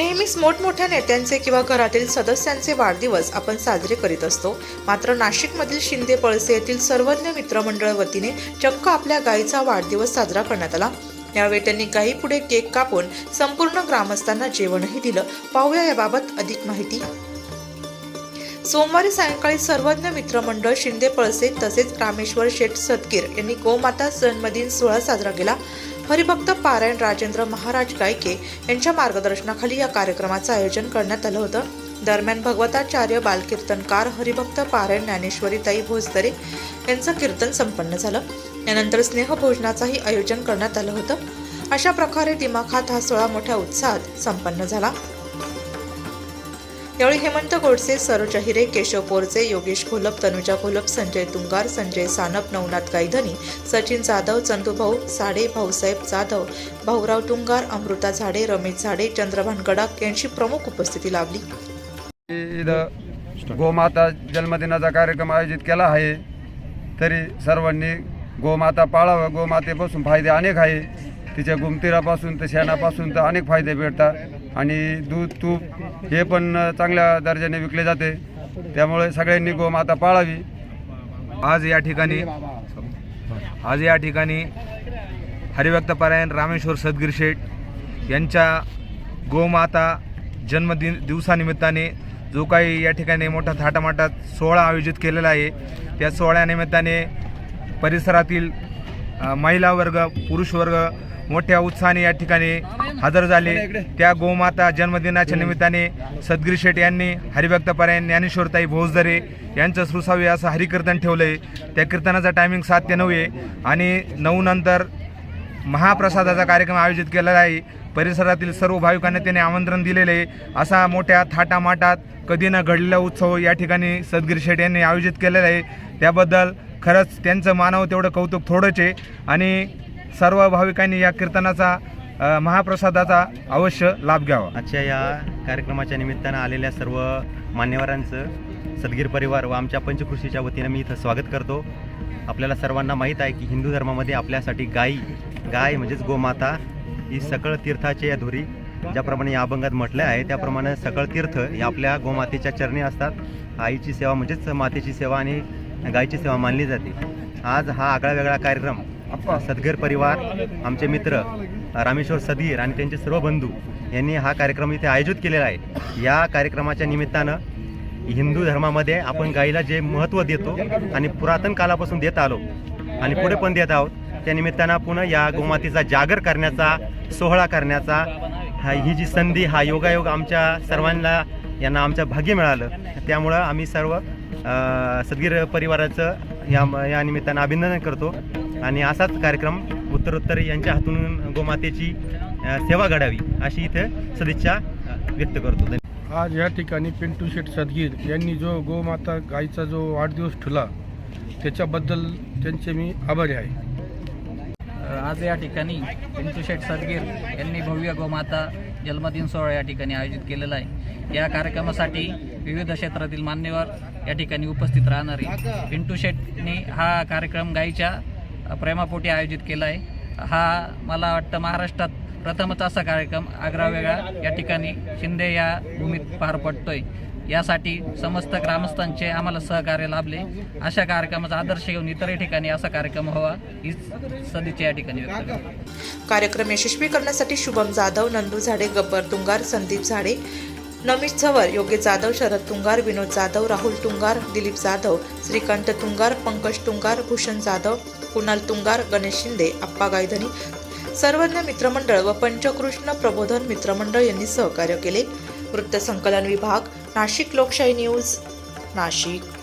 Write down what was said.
नेहमीच मोठमोठ्या नेत्यांचे किंवा घरातील सदस्यांचे वाढदिवस आपण साजरे करीत असतो. मात्र नाशिकमधील शिंदे पळसे येथील सर्वज्ञ मित्रमंडळ वतीने चक्क आपल्या गायीचा वाढदिवस साजरा करण्यात आला. यावेळी त्यांनी गायीपुढे केक कापून संपूर्ण ग्रामस्थांना जेवणही दिलं. पाहूया याबाबत अधिक माहिती. सोमवारी सायंकाळी सर्वज्ञ मित्रमंडळ शिंदे पळसे तसेच रामेश्वर शेठ सतकीर यांनी गोमाता जन्मदिन सोहळा साजरा केला. हरिभक्त पारायण राजेंद्र महाराज गायके यांच्या मार्गदर्शनाखाली या कार्यक्रमाचं आयोजन करण्यात आलं होतं. दरम्यान भगवताचार्य बालकीर्तनकार हरिभक्त पारायण ज्ञानेश्वरीताई भोजदरे यांचं कीर्तन संपन्न झालं. यानंतर स्नेहभोजनाचंही आयोजन करण्यात आलं होतं. अशा प्रकारे दिमाखात हा सोहळा मोठ्या उत्साहात संपन्न झाला. यावेळी हेमंत गोडसे सरोज अहिरे केशव पोरचे योगेश घोलप तनुजा घोलप संजय तुंगार संजय सानप नवनाथ गायधनी सचिन जाधव चंदूभाऊ साडे भाऊसाहेब जाधव भाऊराव तुंगार अमृता झाडे रमेश झाडे चंद्रभान गडाख यांची प्रमुख उपस्थिती लाभली. इथं गोमाता जन्मदिनाचा कार्यक्रम आयोजित केला आहे. तरी सर्वांनी गोमाता पाळावं. गोमातेपासून फायदे अनेक आहे. तिच्या गुमतीरापासून तर शेणापासून तर अनेक फायदे भेटतात. आणि दूध तूप हे पण चांगल्या दर्जाने विकले जाते. त्यामुळे सगळ्यांनी गोमाता पाळावी. आज या ठिकाणी आज या ठिकाणी हरिभक्त परायण रामेश्वर सदगीर शेठ यांच्या गोमाता जन्मदिन दिवसानिमित्ताने जो काही या ठिकाणी मोठा थाटामाटात सोहळा आयोजित केलेला आहे त्या सोहळ्यानिमित्ताने परिसरातील महिला वर्ग पुरुष वर्ग मोठ्या उत्साहाने या ठिकाणी हजर झाले. त्या गोमाता जन्मदिनाच्या निमित्ताने सद्गिरी शेठ यांनी हरिभक्त पारायण ज्ञानेश्वरताई भोजदरे यांचं सुसावे असं हरिकीर्तन ठेवलं आहे त्या कीर्तनाचा टायमिंग सात ते नऊ आहे. आणि नऊ नंतर महाप्रसादाचा कार्यक्रम आयोजित केलेला आहे. परिसरातील सर्व भाविकांना त्याने आमंत्रण दिलेले आहे. असा मोठ्या थाटामाटात कधी न घडलेला उत्सव या ठिकाणी सद्गिरी शेठ यांनी आयोजित केलेला आहे. त्याबद्दल खरंच त्यांचं मानव तेवढं कौतुक थोडंच आहे. आणि सर्व भाविकांनी या कीर्तनाचा महाप्रसादाचा अवश्य लाभ घ्यावा. आजच्या या कार्यक्रमाच्या निमित्तानं आलेल्या सर्व मान्यवरांचं सदगीर परिवार व आमच्या पंचकृषीच्या वतीनं मी इथं स्वागत करतो. आपल्याला सर्वांना माहीत आहे की हिंदू धर्मामध्ये आपल्यासाठी गाई गाय म्हणजेच गोमाता ही सकळ तीर्थाची या धुरी ज्याप्रमाणे या अभंगात म्हटलं आहे त्याप्रमाणे सकळ तीर्थ हे आपल्या गोमातेच्या चरणी असतात. आईची सेवा म्हणजेच मातेची सेवा आणि गायीची सेवा मानली जाते. आज हा आगळा वेगळा कार्यक्रम सद्गर परिवार आमचे मित्र रामेश्वर सदीर आणि त्यांचे सर्व बंधू यांनी हा कार्यक्रम इथे आयोजित केलेला आहे. या कार्यक्रमाच्या निमित्तानं हिंदू धर्मामध्ये आपण गाईला जे महत्त्व देतो आणि पुरातन कालापासून देत आलो आणि पुढे पण देत आहोत त्या निमित्तानं पुन्हा या गोमातेचा जागर करण्याचा सोहळा करण्याचा हा ही जी संधी हा योगायोग आमच्या सर्वांना यांना आमच्या भाग्य मिळालं. त्यामुळं आम्ही सर्व अ, सदगीर परिवाराचं या या निमित्तानं अभिनंदन करतो. आणि असाच कार्यक्रम उत्तरोत्तर यांच्या हातून गोमातेची सेवा घडावी अशी इथं सदिच्छा व्यक्त करतो. आज या ठिकाणी पिंटू शेठ सदगीर यांनी जो गोमाता गायीचा जो वाढदिवस ठेवला त्याच्याबद्दल त्यांचे मी आभारी आहे आज या ठिकाणी पिंटू शेठ सदगीर यांनी भव्य गोमाता जन्मदिन सोहळा या ठिकाणी आयोजित केलेला आहे या कार्यक्रमासाठी विविध क्षेत्रातील मान्यवर या ठिकाणी उपस्थित राहणार पिंटू शेठनी हा कार्यक्रम गायीच्या प्रेमापोटी आयोजित केला आहे हा मला वाटतं महाराष्ट्रात प्रथमच असा कार्यक्रम आग्रा वेगळा या ठिकाणी शिंदे या भूमीत पार पडतोय. यासाठी समस्त ग्रामस्थांचे आम्हाला सहकार्य लाभले. अशा कार्यक्रमाचा आदर्श घेऊन इतरही ठिकाणी असा कार्यक्रम व्हावा ही सदिच्छा या ठिकाणी व्यक्त कार्यक्रम यशस्वी करण्यासाठी शुभम जाधव नंदू झाडे गब्बर तुंगार संदीप झाडे नमित झवर योग्य जाधव शरद तुंगार विनोद जाधव राहुल तुंगार दिलीप जाधव श्रीकांत तुंगार पंकज तुंगार भूषण जाधव कुणाल तुंगार गणेश शिंदे आप्पा गायधनी सर्वज्ञ मित्रमंडळ व पंचकृष्ण प्रबोधन मित्रमंडळ यांनी सहकार्य केले. वृत्तसंकलन विभाग नाशिक लोकशाही न्यूज नाशिक.